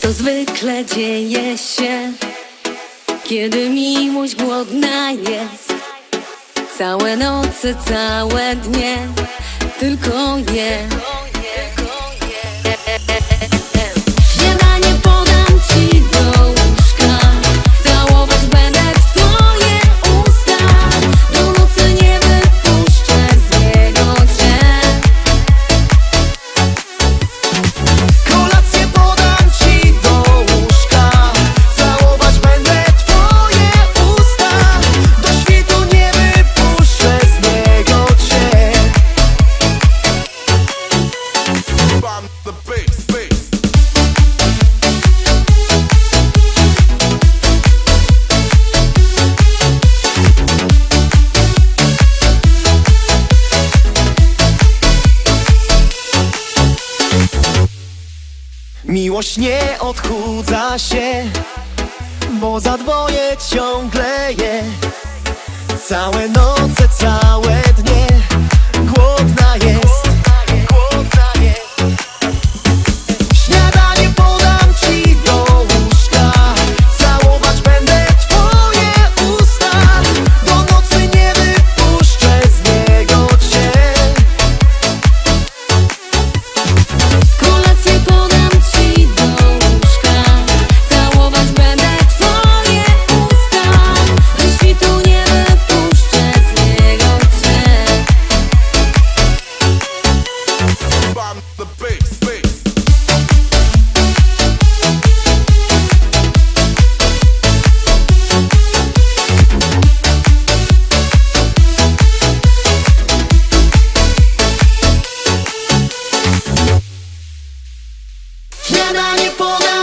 To zwykle dzieje się, kiedy miłość głodna jest. Całe noce, całe dnie, tylko je. The bass, bass. Miłość nie odchudza się Bo za dwoje ciągle je Całe noce,